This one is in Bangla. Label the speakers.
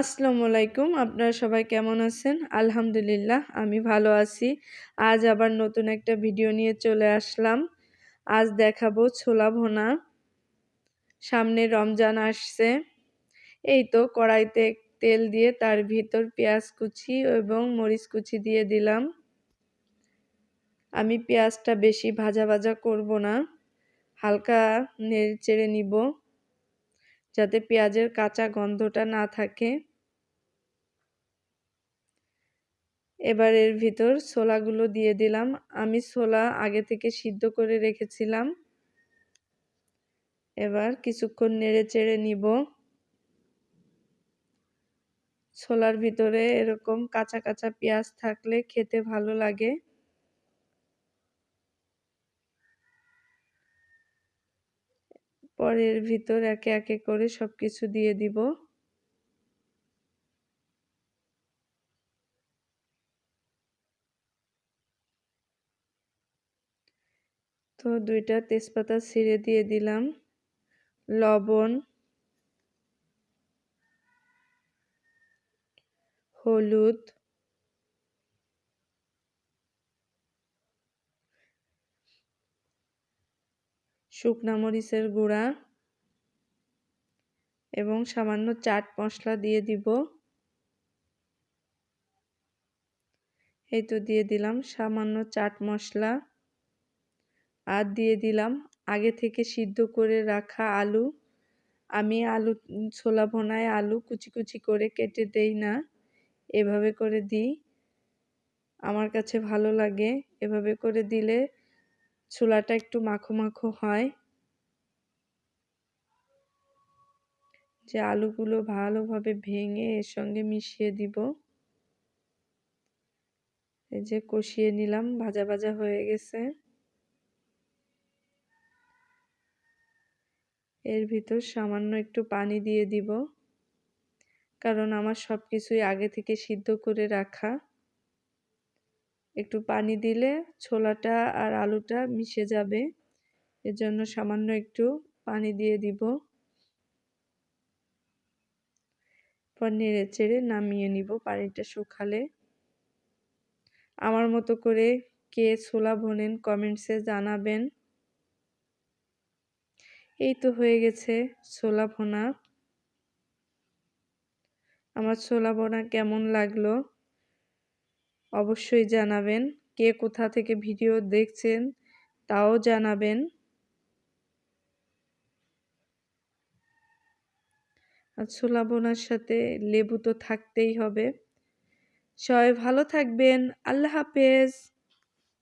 Speaker 1: আসসালামু আলাইকুম। আপনারা সবাই কেমন আছেন? আলহামদুলিল্লাহ, আমি ভালো আছি। আজ আবার নতুন একটা ভিডিও নিয়ে চলে আসলাম। আজ দেখাবো ছোলা ভোনা। সামনে রমজান আসছে। এই তো কড়াইতে তেল দিয়ে তার ভিতর পেঁয়াজ কুচি এবং মরিচ কুচি দিয়ে দিলাম। আমি পেঁয়াজটা বেশি ভাজা ভাজা করব না। হালকা নেড়ে চেড়ে নিব। যাতে পেঁয়াজের কাঁচা গন্ধটা না থাকে। এবার এর ভিতর ছোলাগুলো দিয়ে দিলাম। আমি ছোলা আগে থেকে সিদ্ধ করে রেখেছিলাম। এবার কিছুক্ষণ নেড়ে চেড়ে নিব। ছোলার ভিতরে এরকম কাঁচা কাঁচা পেঁয়াজ থাকলে খেতে ভালো লাগে। পরের ভিতর একে একে করে সব কিছু দিয়ে দিব। তো দুইটা তেজপাতা ছিঁড়ে দিয়ে দিলাম। লবণ, হলুদ শুকনা মরিচের গুঁড়া এবং সামান্য চাট মশলা দিয়ে দিব। এই তো দিয়ে দিলাম সামান্য চাট মশলা। আর দিয়ে দিলাম আগে থেকে সিদ্ধ করে রাখা আলু। আমি আলু, ছোলা ভোনায় আলু কুচি কুচি করে কেটে দেই না। এভাবে করে দিই। আমার কাছে ভালো লাগে। এভাবে করে দিলে ছোলাটা একটু মাখো মাখো হয়। যে আলুগুলো ভালোভাবে ভেঙে এর সঙ্গে মিশিয়ে দিব। এই যে কষিয়ে নিলাম, ভাজা ভাজা হয়ে গেছে। এর ভিতর সামান্য একটু পানি দিয়ে দিব। কারণ আমার সব কিছুই আগে থেকে সিদ্ধ করে রাখা। একটু পানি দিলে ছোলাটা আর আলুটা মিশে যাবে। এজন্য সামান্য একটু পানি দিয়ে দিব। পর নেড়ে চেড়ে নামিয়ে নিব পানিটা শুকালে। আমার মতো করে কে ছোলা বোনেন কমেন্টসে জানাবেন। এই তো হয়ে গেছে ছোলা ভোনা। আমার ছোলা ভোনা কেমন লাগল? অবশ্যই জানাবেন। কে কোথা থেকে ভিডিও দেখছেন, তাও জানাবেন। আর ছোলা বোনার সাথে লেবু তো থাকতেই হবে। সবাই ভালো থাকবেন। আল্লাহ হাফেজ।